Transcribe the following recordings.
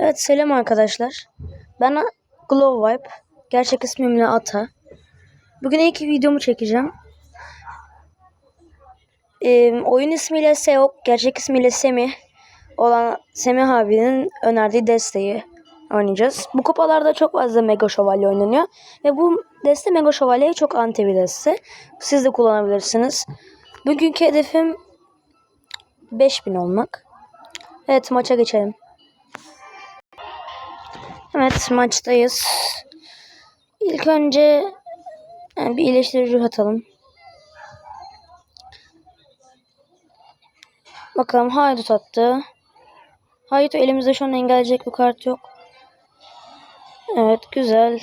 Evet selam arkadaşlar. Ben Glow Vibe. Gerçek ismimle Ata. Bugün ilk videomu çekeceğim. Ee, oyun ismiyle Seok, gerçek ismiyle Semih olan Semih abinin önerdiği desteği oynayacağız. Bu kupalarda çok fazla Mega Şövalye oynanıyor. Ve bu deste Mega Şövalye'ye çok anti bir deste. Siz de kullanabilirsiniz. Bugünkü hedefim 5000 olmak. Evet maça geçelim. Evet maçtayız. İlk önce yani bir iyileştirici atalım. Bakalım haydut attı. Haydut elimizde şu an engelleyecek bir kart yok. Evet güzel.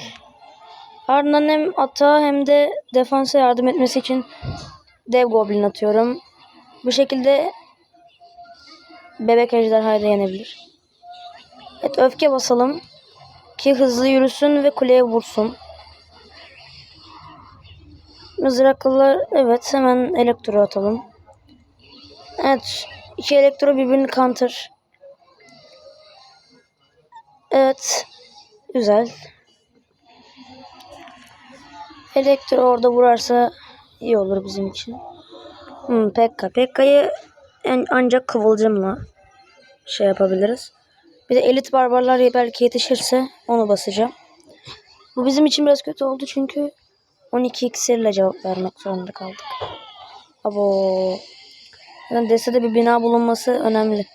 Ardından hem ata hem de defansa yardım etmesi için dev goblin atıyorum. Bu şekilde bebek ejderhayı da yenebilir. Evet öfke basalım. Ki hızlı yürüsün ve kuleye vursun. Mızraklılar evet hemen elektro atalım. Evet iki elektro birbirini counter. Evet güzel. Elektro orada vurarsa iyi olur bizim için. Hmm, Pekka. Pekka'yı ancak kıvılcımla şey yapabiliriz. Bir de elit barbarlar belki yetişirse onu basacağım. Bu bizim için biraz kötü oldu çünkü 12 iksirle cevap vermek zorunda kaldık. Abo. Yani destede bir bina bulunması önemli.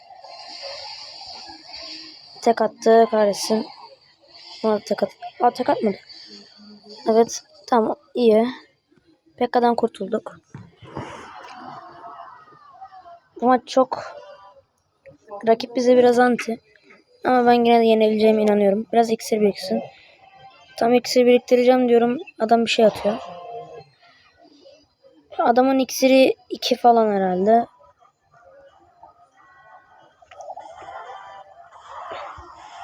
Tek attı kahretsin. Da tek at. Aa tek atmadı. Evet. Tamam iyi. Pekka'dan kurtulduk. Maç çok rakip bize biraz anti. Ama ben yine de yenebileceğime inanıyorum. Biraz iksir biriksin. Tam iksir biriktireceğim diyorum. Adam bir şey atıyor. Adamın iksiri 2 falan herhalde.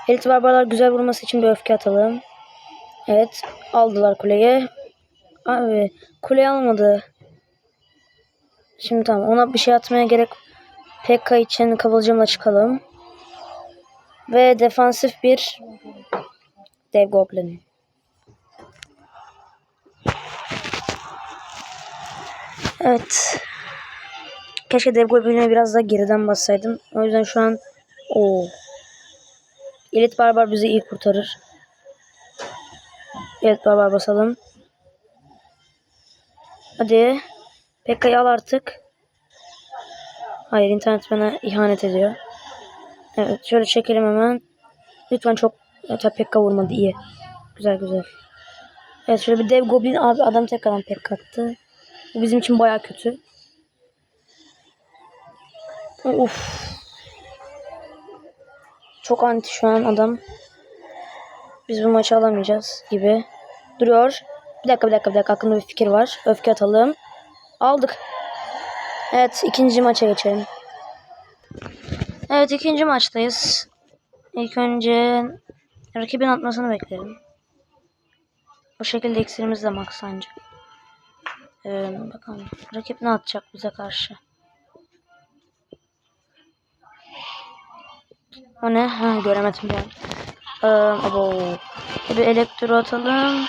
Elit barbarlar güzel vurması için bir öfke atalım. Evet. Aldılar kuleyi. Abi kuleyi almadı. Şimdi tamam ona bir şey atmaya gerek Pekka için kıvılcımla çıkalım. Ve defansif bir dev goblin. Evet. Keşke dev goblin'e biraz daha geriden bassaydım. O yüzden şu an o Elit barbar bizi iyi kurtarır. Elit barbar basalım. Hadi. Pekka'yı al artık. Hayır internet bana ihanet ediyor. Evet şöyle çekelim hemen. Lütfen çok evet, Pekka vurmadı iyi. Güzel güzel. Evet şöyle bir dev goblin abi adam tekrardan Pekka attı. Bu bizim için baya kötü. Uf. Çok anti şu an adam. Biz bu maçı alamayacağız gibi. Duruyor. Bir dakika bir dakika bir dakika aklımda bir fikir var. Öfke atalım. Aldık. Evet ikinci maça geçelim. Evet ikinci maçtayız. İlk önce rakibin atmasını beklerim. Bu şekilde iksirimiz de max ancak. Ee, bakalım rakip ne atacak bize karşı. O ne? Ha, göremedim ben. Ee, abo. Bir elektro atalım.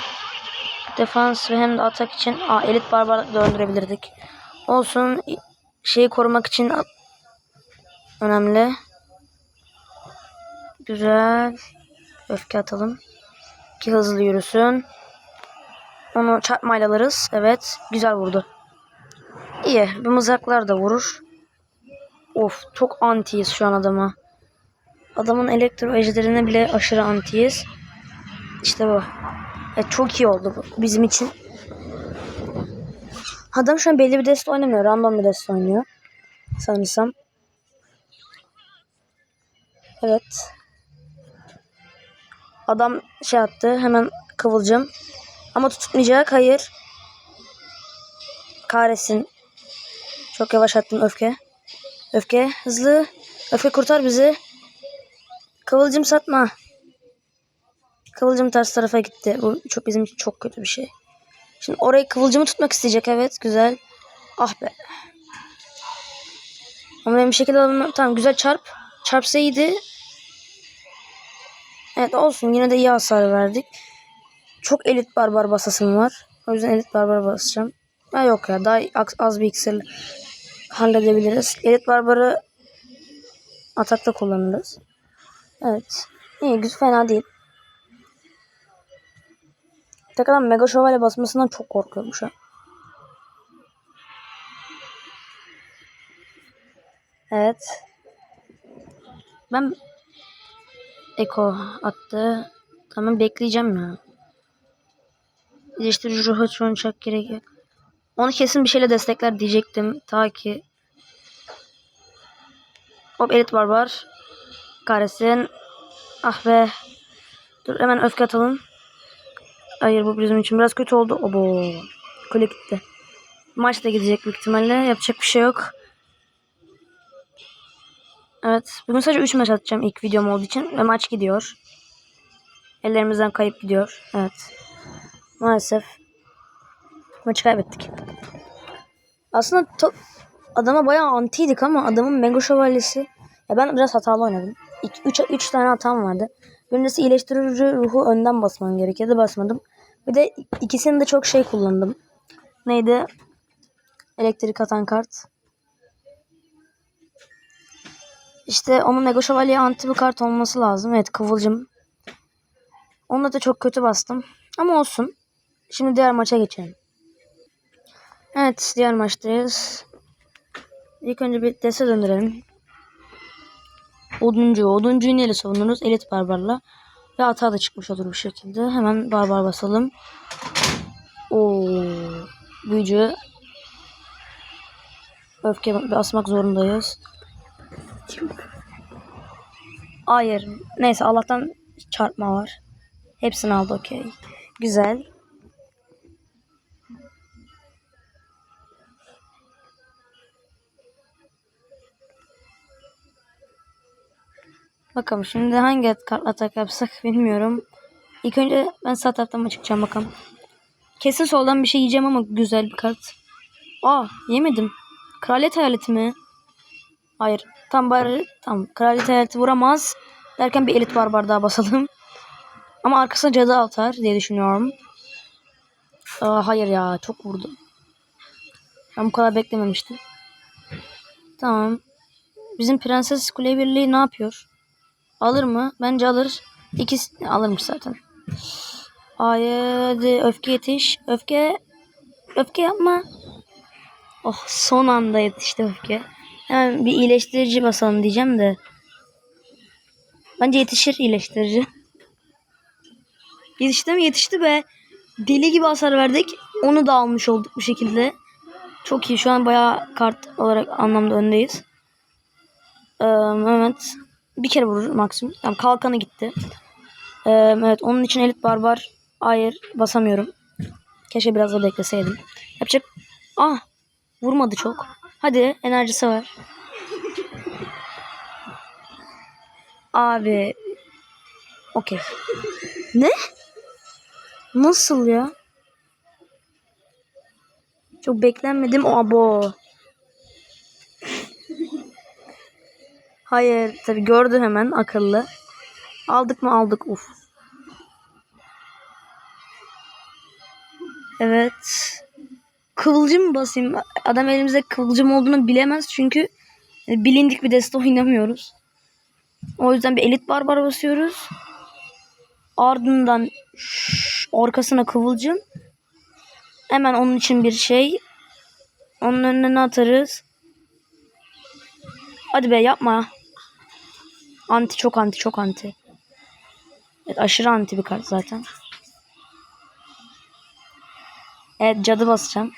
Defans ve hem de atak için Aa, elit barbar döndürebilirdik. Olsun şeyi korumak için önemli. Güzel. Öfke atalım. Ki hızlı yürüsün. Onu çarpmayla alırız. Evet. Güzel vurdu. İyi. Bu mızraklar da vurur. Of. Çok antiyiz şu an adama. Adamın elektro ejderine bile aşırı antiyiz. İşte bu. Evet, çok iyi oldu bu bizim için. Adam şu an belli bir deste oynamıyor. Random bir deste oynuyor. Sanırsam. Evet. Adam şey attı. Hemen kıvılcım. Ama tutmayacak. Hayır. Kahretsin. Çok yavaş attım öfke. Öfke. Hızlı. Öfke kurtar bizi. Kıvılcım satma. Kıvılcım ters tarafa gitti. Bu çok bizim için çok kötü bir şey. Şimdi orayı kıvılcımı tutmak isteyecek. Evet güzel. Ah be. Ama bir şekilde alamam. Tamam güzel çarp. Çarpsa iyiydi. Evet olsun yine de iyi hasar verdik. Çok elit barbar basasım var. O yüzden elit barbar basacağım. Ha yok ya daha az- bir iksirle halledebiliriz. Elit barbarı atakta kullanırız. Evet. İyi güzel fena değil. Tekrardan mega şövalye basmasından çok korkuyorum şu an. Evet. Ben Eko attı. Tamam bekleyeceğim ya. İyileştirici ruhu çok gerek yok. Onu kesin bir şeyle destekler diyecektim. Ta ki Hop elit barbar. Kahretsin. Ah be. Dur hemen öfke atalım. Hayır bu bizim için biraz kötü oldu. Obo. Kule gitti. Maç da gidecek büyük ihtimalle. Yapacak bir şey yok. Evet. Bugün sadece 3 maç atacağım ilk videom olduğu için. Ve maç gidiyor. Ellerimizden kayıp gidiyor. Evet. Maalesef. Maçı kaybettik. Aslında adama bayağı antiydik ama adamın Mega Şövalyesi. Ya ben biraz hatalı oynadım. 3 3 tane hatam vardı. Birincisi iyileştirici ruhu önden basmam gerekiyordu. Basmadım. Bir de ikisini de çok şey kullandım. Neydi? Elektrik atan kart. İşte onun Mega Şövalye anti bir kart olması lazım. Evet Kıvılcım. Onunla da çok kötü bastım. Ama olsun. Şimdi diğer maça geçelim. Evet diğer maçtayız. İlk önce bir dese döndürelim. Oduncu. Oduncuyu neyle savunuruz? Elit barbarla. Ve hata da çıkmış olur bu şekilde. Hemen barbar basalım. Oo, büyücü. Öfke basmak zorundayız. Hayır. Neyse Allah'tan çarpma var. Hepsini aldı okey. Güzel. Bakalım şimdi hangi kartla atak yapsak bilmiyorum. İlk önce ben sağ taraftan mı çıkacağım bakalım. Kesin soldan bir şey yiyeceğim ama güzel bir kart. Aa yemedim. Kraliyet hayaleti mi? Hayır. Tam bari tam kraliyet hayaleti vuramaz. Derken bir elit barbar daha basalım. Ama arkasına cadı atar diye düşünüyorum. Aa, hayır ya çok vurdu. Ben bu kadar beklememiştim. Tamam. Bizim Prenses Kule Birliği ne yapıyor? Alır mı? Bence alır. İkisi alırmış zaten. Haydi öfke yetiş. Öfke. Öfke yapma. Oh son anda yetişti öfke. Hemen bir iyileştirici basalım diyeceğim de. Bence yetişir iyileştirici. Yetişti mi? Yetişti be. Deli gibi hasar verdik. Onu da almış olduk bu şekilde. Çok iyi. Şu an bayağı kart olarak anlamda öndeyiz. Ee, evet. Bir kere vurur maksimum. Tamam kalkanı gitti. Ee, evet onun için elit barbar. Hayır basamıyorum. Keşke biraz da bekleseydim. Yapacak. Ah vurmadı çok. Hadi enerjisi var. Abi. Okey. Ne? Nasıl ya? Çok beklenmedim. Abo. Hayır. Tabi gördü hemen akıllı. Aldık mı aldık. Uf. Evet. Kıvılcım basayım. Adam elimizde kıvılcım olduğunu bilemez çünkü bilindik bir deste oynamıyoruz. O yüzden bir elit barbar basıyoruz. Ardından arkasına kıvılcım. Hemen onun için bir şey. Onun önüne ne atarız? Hadi be yapma. Anti çok anti çok anti. Evet aşırı anti bir kart zaten. Evet cadı basacağım.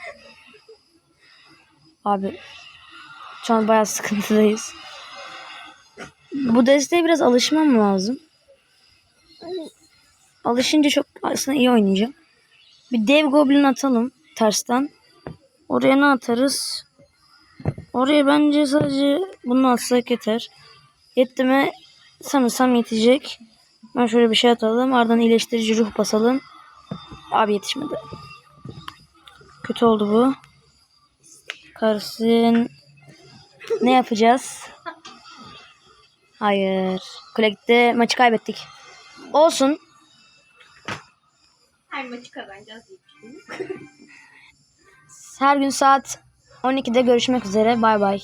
Abi şu an bayağı sıkıntıdayız. Bu desteğe biraz alışmam lazım. Alışınca çok aslında iyi oynayacağım. Bir dev goblin atalım tersten. Oraya ne atarız? Oraya bence sadece bunu atsak yeter. Yetti mi? Sanırsam yetecek. Ben şöyle bir şey atalım. Ardından iyileştirici ruh basalım. Abi yetişmedi. Kötü oldu bu. Karşın. Ne yapacağız? Hayır. Kule gitti. Maçı kaybettik. Olsun. Her maçı kazanacağız. Her gün saat 12'de görüşmek üzere. Bay bay.